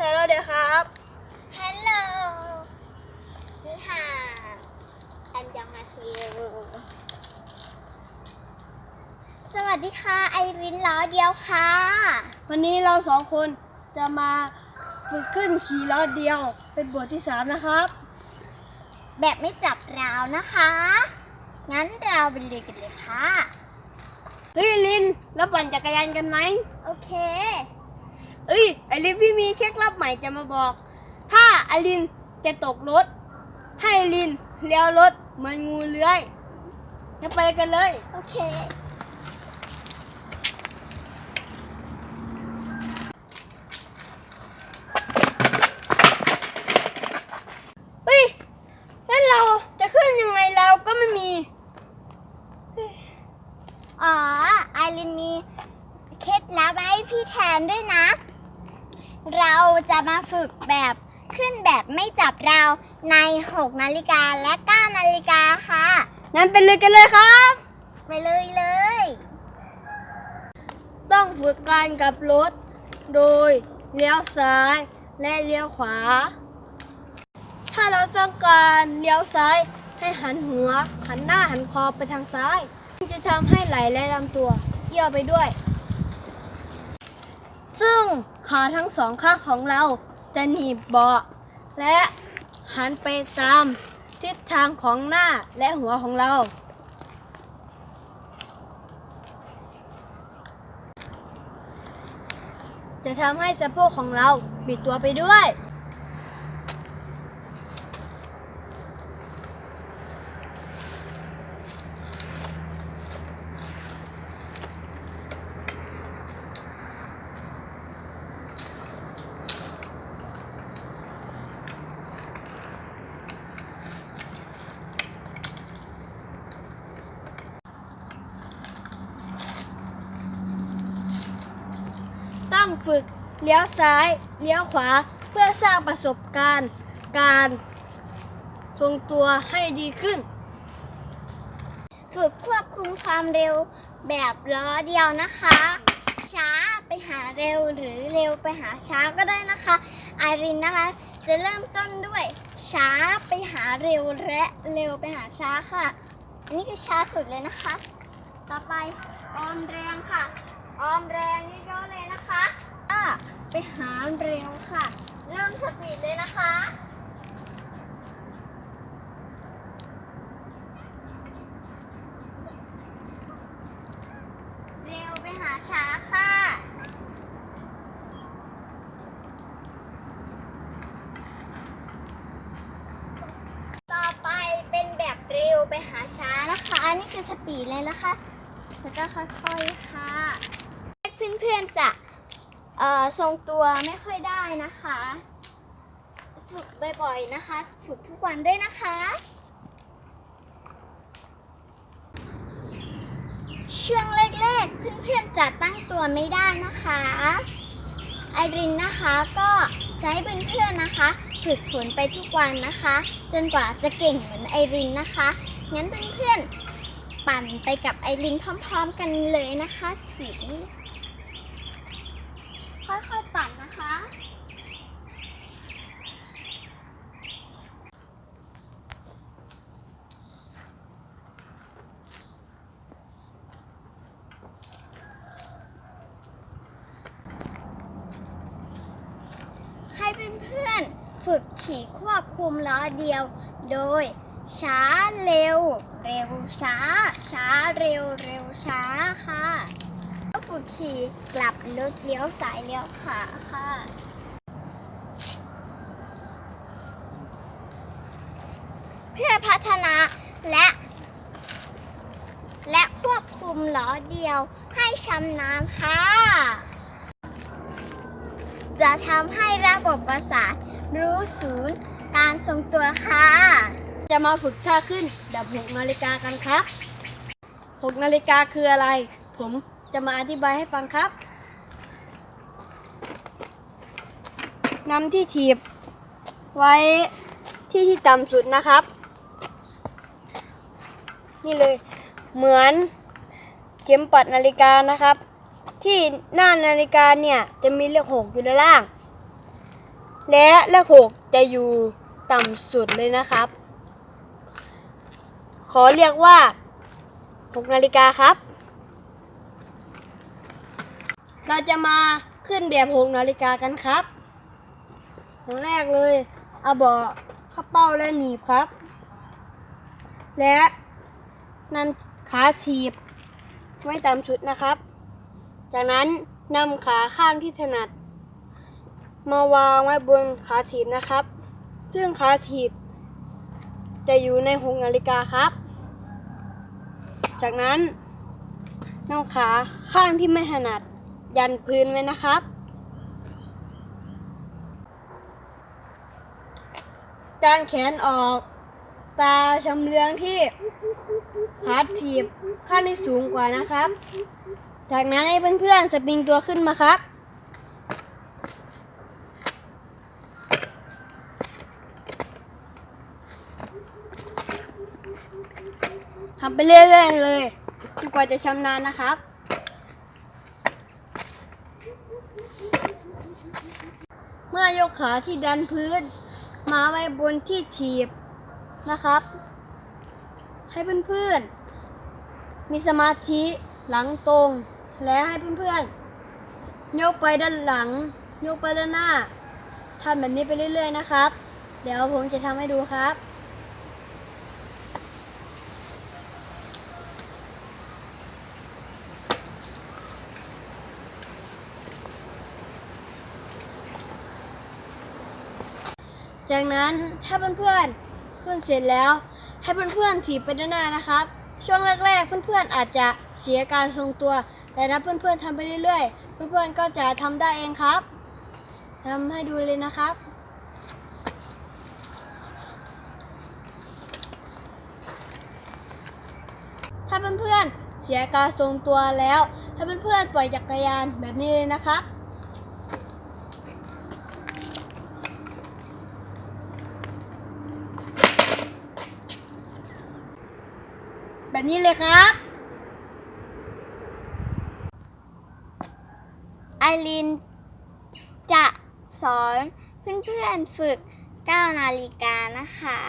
ฮัลโหลเดี๋ยวครับ ฮัลโหลนี่ค่ะอันยองมาซิโอสวัสดีค่ะ ไอรินล้อเดียวค่ะ วันนี้เราสองคนจะมาฝึกขึ้นขี่ล้อเดียว เป็นบทที่สามนะครับ แบบไม่จับราวนะคะ งั้นเราไปเรียนกันเลยค่ะ เฮ้ยลิน แล้วปั่นจักรยานกันไหม โอเค เอ้ยไอลินพี่มีเคล็ดลับใหม่จะมาบอก ถ้าไอลินจะตกรถ ให้ไอลินเลี้ยวรถเหมือนงูเลื้อยจะไปกันเลย โอเค เฮ้ย แล้วเราจะขึ้นยังไงเราก็ไม่มี อ๋อ ไอรินมีเคล็ดลับให้พี่แทนด้วยนะ เราจะมาฝึกแบบขึ้น แบบไม่จับราวใน 6 นาฬิกาและ 9 นาฬิกาค่ะ นั้นไปเลยกันเลยครับ ไปเลยเลย ต้องฝึกการกลับรถ โดยเลี้ยวซ้ายและเลี้ยวขวา ถ้าเราต้องการเลี้ยวซ้ายให้หันหัว หันหน้าหันคอไปทางซ้าย จะทำให้ไหลและลำตัวเอี้ยวไปด้วย ซึ่งขาทั้งสองข้างของเราจะหนีบเบาะ และหันไปตามทิศทางของหน้าและหัวของเรา จะทำให้สะโพกของเราบิดตัวไปด้วย ฝึกเลี้ยวซ้ายเลี้ยวขวาเพื่อสร้างประสบการณ์การทรงตัวให้ดีขึ้น ฝึกควบคุมความเร็วแบบล้อเดียวนะคะ ช้าไปหาเร็วหรือเร็วไปหาช้าก็ได้นะคะไอรินนะคะ จะเริ่มต้นด้วยช้าไปหาเร็วและเร็วไปหาช้าค่ะ อันนี้คือช้าสุดเลยนะคะ ต่อไปออมแรงค่ะ ออมแรงเยอะๆเลยนะคะ ไปหาเร็วค่ะ เริ่มสปีดเลยนะคะเร็วไปหาช้าค่ะ ต่อไปเป็นแบบเร็วไปหาช้านะคะ อันี่คือสปีดเลยนะคะ แล้วก็ค่อยๆค่ะ เพื่อนๆจะ ทรงตัวไม่ค่อยได้นะคะ ฝึกบ่อยๆนะคะ ฝึกทุกวันด้วยนะคะ ช่วงแรกๆเพื่อนๆจะตั้งตัวไม่ได้นะคะ ไอรินนะคะก็จะให้เพื่อนๆนะคะ ฝึกฝนไปทุกวันนะคะ จนกว่าจะเก่งเหมือนไอรินนะคะ งั้นเพื่อนๆปั่นไปกับไอรินพร้อม ๆ กันเลยนะคะถึง ค่อยๆปั่นนะคะ ให้เพื่อนๆฝึกขี่ควบคุมล้อเดียว โดย ช้าเร็ว เร็วช้า ช้าเร็วเร็วช้าค่ะ ขี่กลับรถเลี้ยวซ้ายเลี้ยวขวาค่ะ เพื่อพัฒนาและ และควบคุมล้อเดียวให้ชำนาญค่ะ จะทำให้ระบบประสาทรู้ศูนย์การทรงตัวค่ะ จะมาฝึกท่าขึ้นแบบ6นาฬิกากันครับ6นาฬิกาคืออะไร ผม จะมาอธิบายให้ฟังครับนำที่ถีบไว้ที่ที่ต่ำสุดนะครับ นี่เลยเหมือนเข็มปัดนาฬิกานะครับ ที่หน้านาฬิกาเนี่ยจะมีเลขหกอยู่ด้านล่าง และเลขหกจะอยู่ต่ำสุดเลยนะครับ ขอเรียกว่า6นาฬิกาครับ เราจะมาขึ้นแบบ6นาฬิกากันครับอย่างแรกเลย เอาเบาะเข้าเป้าและหนีบครับ และนำขาถีบไว้ต่ำสุดนะครับ จากนั้นนำขาข้างที่ถนัด มาวางไว้บนขาถีบนะครับ ซึ่งขาถีบ จะอยู่ในหกนาฬิกาครับ จากนั้นนำขาข้างที่ไม่ถนัด ยันพื้นไว้นะครับ กางแขนออก ตาชำเลืองที่ขาถีบข้างที่สูงกว่านะครับ จากนั้นให้เพื่อนๆสปริงตัวขึ้นมาครับทำไปเรื่อยๆเลยจนกว่าจะชำนาญนะครับ เมื่อยกขาที่ดันพื้น มาไว้บนที่ถีบนะครับ ให้เพื่อนๆ มีสมาธิหลังตรง และให้เพื่อนๆ ยกไปด้านหลัง ยกไปด้านหน้าทำแบบนี้ไปเรื่อยๆนะครับ เดี๋ยวผมจะทำให้ดูครับ จากนั้นถ้าเพื่อนๆขึ้นเสร็จแล้ว ให้เพื่อนๆถีบไปด้านหน้านะครับ ช่วงแรกๆ เพื่อนๆอาจจะเสียการทรงตัว แต่ถ้าเพื่อนๆทำไปเรื่อยๆ เพื่อนๆก็จะทำได้เองครับทำให้ดูเลยนะครับถ้าเพื่อนๆเสียการทรงตัวแล้ว ถ้าเพื่อนๆปล่อยจักรยานแบบนี้เลยนะครับ แบบนี้เลยครับ ไอรินจะสอนเพื่อนๆฝึก 9 นาฬิกานะคะ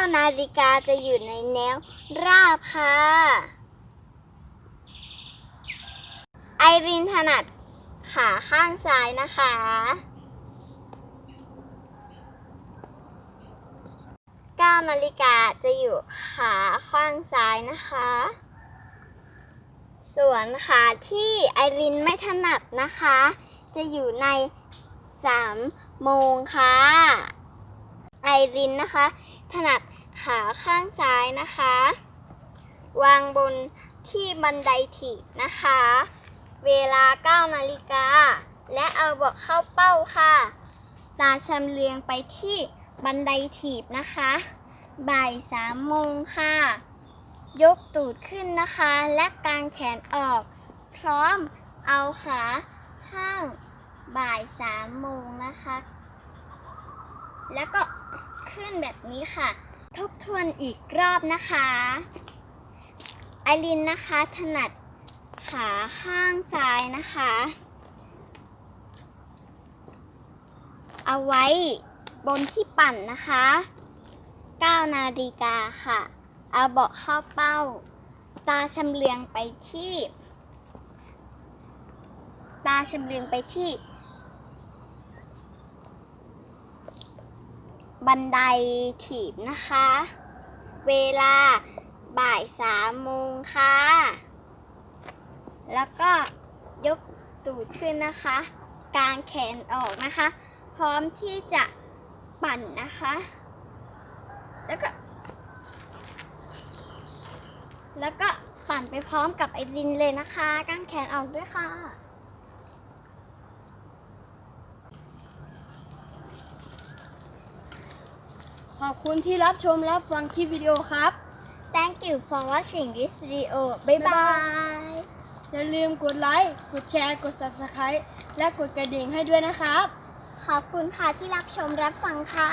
9 นาฬิกาจะอยู่ในแนวราบค่ะ ไอรินถนัดขาข้างซ้ายนะคะ 9นาฬิกาจะอยู่ขาข้างซ้ายนะคะ ส่วนขาที่ไอรินไม่ถนัดนะคะ จะอยู่ใน3โมงค่ะ ไอรินนะคะ ถนัดขาข้างซ้ายนะคะ วางบนที่บันไดถีบนะคะ เวลา 9นาฬิกา และเอาบอกเข้าเป้าค่ะ ตาชำเลืองไปที่บันไดถีบนะคะ บ่ายสามโมงค่ะ ยกตูดขึ้นนะคะ และกางแขนออก พร้อมเอาขาข้างบ่ายสามโมงนะคะ แล้วก็ขึ้นแบบนี้ค่ะ ทบทวนอีกรอบนะคะไอรินนะคะ ถนัดขาข้างซ้ายนะคะ เอาไว้บนที่ปั่นนะคะ 9 นาฬิกาค่ะ เอาเบาะเข้าเป้า ตาชำเลืองไปที่ ตาชำเลืองไปที่ บันไดถีบนะคะ เวลาบ่ายสามโมงค่ะ แล้วก็ยกตูดขึ้นนะคะ กางแขนออกนะคะ พร้อมที่จะปั่นนะคะ แล้วก็ แล้วก็ปั่นไปพร้อมกับไอรินเลยนะคะกางแขนออกด้วยค่ะ ขอบคุณที่รับชมรับฟังคลิปวิดีโอครับ Thank you for watching this video bye bye อย่าลืมกดไลค์ กดแชร์ กด subscribe และกดกระดิ่งให้ด้วยนะครับ ขอบคุณค่ะที่รับชมรับฟังค่ะ